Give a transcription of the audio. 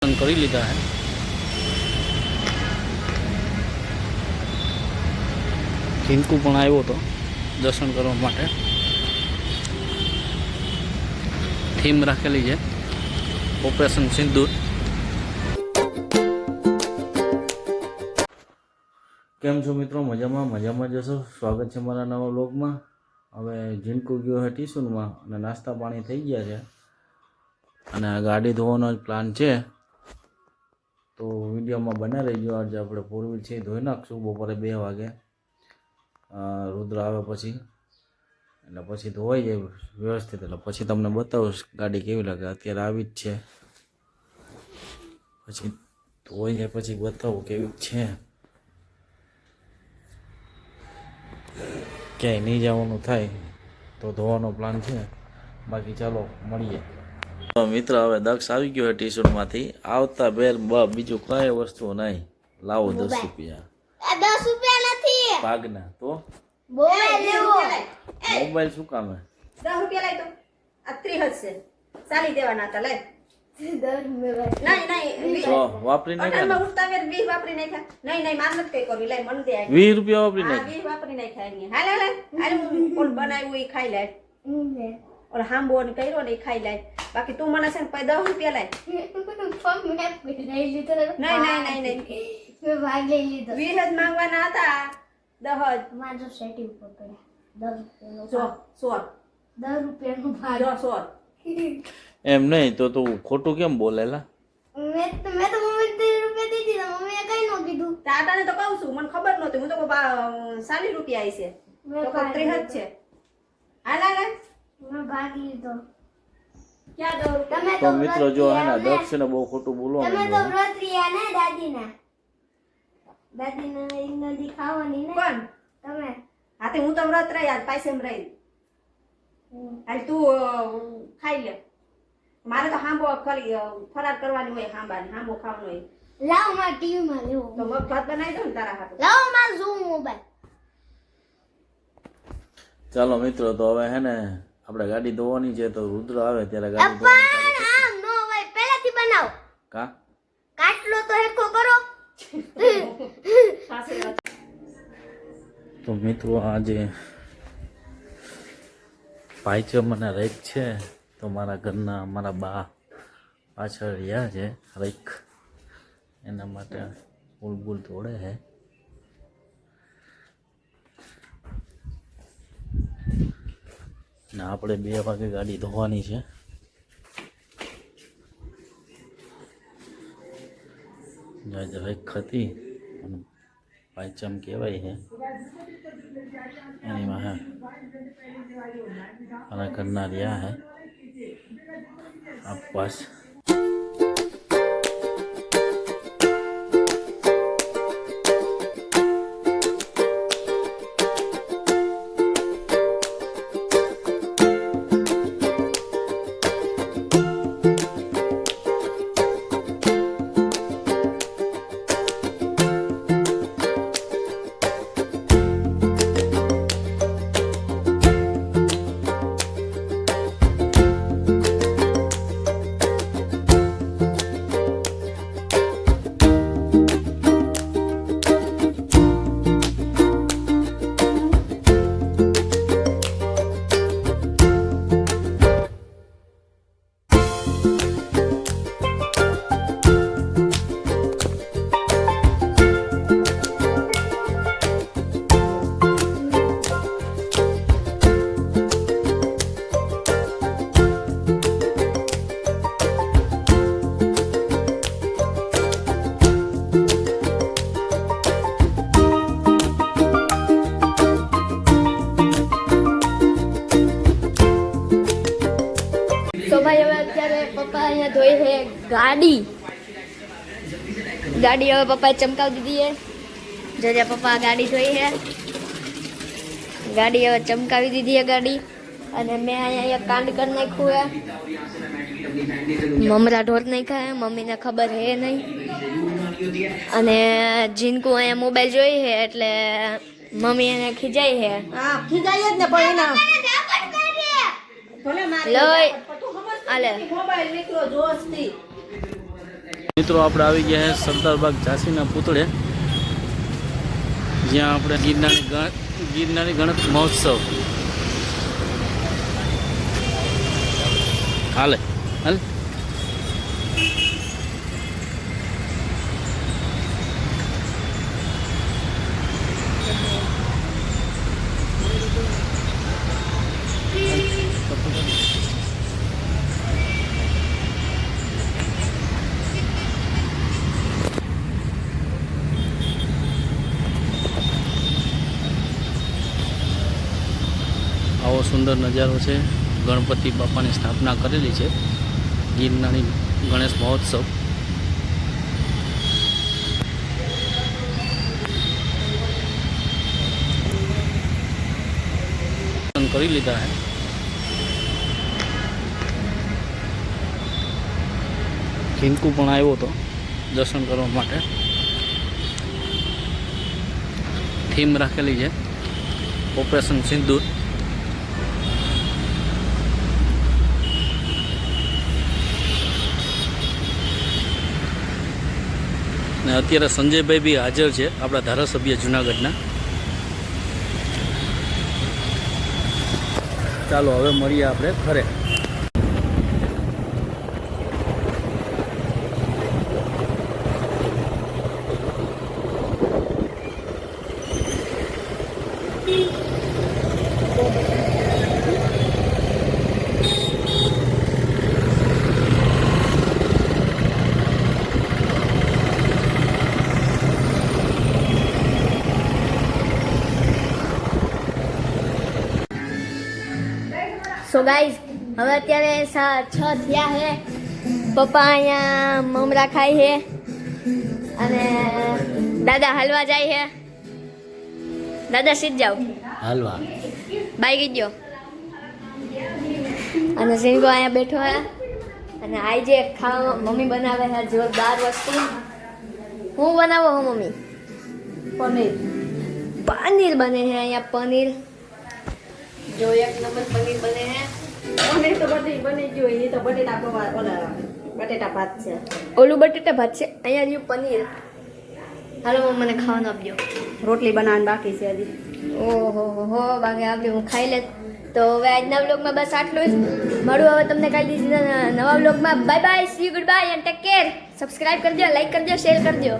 કરી લીધા હે. રિંકુ પણ આવ્યો હતો દર્શન કરવા માટે. થીમ રાખેલી છે. ઓપરેશન સિંદૂર. કેમ છો મિત્રો? મજામાં? મજામાં જશો સ્વાગત છે મારા નવા બ્લોગમાં હવે જીનકુ ગયો છે ટીસુનમાં અને નાસ્તા પાણી થઈ ગયા છે. અને ગાડી ધોવાનો જ પ્લાન છે. તો વિડીયોમાં બને રહીજો. આજે આપણે ફોર વ્હીલ છે ધોઈ નાખશું બપોરે બે વાગે. રુદ્ર આવે પછી. એટલે પછી ધોવાઈ જાય વ્યવસ્થિત. એટલે પછી તમને બતાવીશ ગાડી કેવી લાગે. અત્યારે આવી જ છે. પછી ધોઈ જાય પછી બતાવું કેવી છે. ક્યાંય નહીં જવાનું થાય તો ધોવાનો પ્લાન છે. બાકી ચાલો, મળીએ. મિત્ર હવે દક્ષ આવી ગયો ટી શર્ટમાંથી આવતા બેર બ બીજું કઈ વસ્તુ નહીં. લાવો દસ રૂપિયા. દસ રૂપિયા નથી. ભાગના તો? મોબાઈલ શું કામે? દસ રૂપિયા લઈ તો. આ ત્રીસ છે. ચાલી દેવાના હતા લે. વીસ. વાપરી નાખ્યા નહીં નહીં માર નથી કઈ કરવી. લઈ મન દે વીસ રૂપિયા વાપરી નાખ્યા. બનાવ્યું એ ખાઈ લે. ઓલો હાંબો ને કર્યો ને એ ખાઈ લે. બાકી તું મને છે ને પછી દસ રૂપિયા લાય. નહીં નહીં નહીં નહીં મેં ભાગ લઈ લીધો. વીસ જ માંગવાના હતા. દહજ મારો સેટિંગ પકડે દસ રૂપિયાનો સો દસ રૂપિયાનો ભાગ. સો. એમ નહીં તો તું ખોટું કેમ બોલેલા? મેં તો મેં તો મમ્મી ત્રીસ રૂપિયા દીધી. તો મમ્મીએ કઈ ન કીધું. ટાટાને તો કહું છું મને ખબર નહોતી. હું તો સાલી રૂપિયા આવી છે. તો ત્રીસ જ. છે. હાલ હાલ મેં તો મિત્રો જો હે ને? દક્ષ ને બહુ ખોટું તમે તો છે. વ્રત રહ્યા ને દાદીના? દાદીના નદી ખાવાની ને? કોણ? તમે? હા તે હું તો વ્રત રહી આજ પાયસેમ રહી. હાલ તું ખાઈ લે. મારે તો હાંબો ખાલી ફરાર કરવાની હોય હાંબાની હાંબો ખાવાનો હોય. લાવમાં ટીવી માં લેવો તો મગ ભાત બનાવી દો ને તારા હાથે. લાવ મારા ઝૂમ મોબાઈલ. ચાલો મિત્રો તો હવે હે ને આપણે ગાડી ધોવાની છે તો રુદ્ર આવે ત્યારે ગાડી પણ આમ નો હોય પહેલાથી બનાવો. કા? કાટલો તો હેરખો કરો. તો મિત્રો આજે ભાઈચમ અને રેક છે તો મારા ઘરના મારા બા પાછળ રહ્યા છે રેક. એના માટે બુલબુલ તોડે છે. ને આપણે બે વાગે ગાડી ધોવાની છે. જાજ જરાક હતી અને પાંચમ કહેવાય છે. એની વાહે અને ઘરના રહ્યા હે આપવાસ. તો ભાઈ હવે અત્યારે પપ્પા અહીંયા ધોઈ છે ગાડી. ગાડી હવે પપ્પાએ ચમકાવી દીધી છે. જોજે પપ્પા ગાડી ધોઈ છે. ગાડી હવે ચમકાવી દીધી છે ગાડી. અને મેં અહીંયા કાંડ કરી નાખ્યું છે. મમરા ઢોર નાખ્યા છે. મમ્મીને ખબર હે નહીં. અને જીનકુ અહીંયા મોબાઈલ જોઈ છે એટલે મમ્મી એને ખીજાઈ છે. હા ખીજાય જ ને પણ એના ભલે આલે. મોબાઈલ મિત્રો, આપણે આવી ગયા છે સરદારબાગ ઝાંસીના પુતળે, જ્યાં આપણે ગિરનારી ગિરનારી ગણત મહોત્સવ. હાલે. હાલ? આવો સુંદર નજારો છે. ગણપતિ બાપાની સ્થાપના કરેલી છે. ગિરનારી ગણેશ મહોત્સવ. કરી લીધા હે. ખીનકુ પણ આવ્યો હતો દર્શન કરવા માટે. થીમ રાખેલી છે. ઓપરેશન સિંદૂર. ને અત્યારે સંજયભાઈ બી હાજર છે આપણા ધારાસભ્ય જુનાગઢના. ચાલો હવે મળીએ આપણે ઘરે. સો ગાઈઝ હવે અત્યારે છ થયા છે પપ્પા અહીંયા મમરા ખાય છે અને દાદા હલવા જાય છે દાદા સીધ જાઓ. હલવા. બાઈ ગઈ ગયો અને સિંગો અહીંયા બેઠો હે. અને આઈ જે ખાવા મમ્મી બનાવે છે જોરદાર વસ્તુ. હું બનાવો હું મમ્મી? પનીર. પનીર બને છે અહીંયા પનીર. જો એક નંબર પનીર બને છે પનીર તો બધી બની ગયું એ તો બટેટા પૌવા ઓલા બટેટા ભાત છે ઓલું બટેટા ભાત છે અહીંયા રહ્યું પનીર હાલો મમ્મી મને ખાવાનું આપજો રોટલી બનાવવાની બાકી છે હજી ઓહો હો હો બાકી આપી હું ખાઈ લે તો હવે આજના વ્લોગમાં બસ આટલું જ મળું હવે તમને કાલે દીધી નવા વ્લોગમાં bye bye see goodbye and take care subscribe કરજો લાઈક કરજો શેર કરજો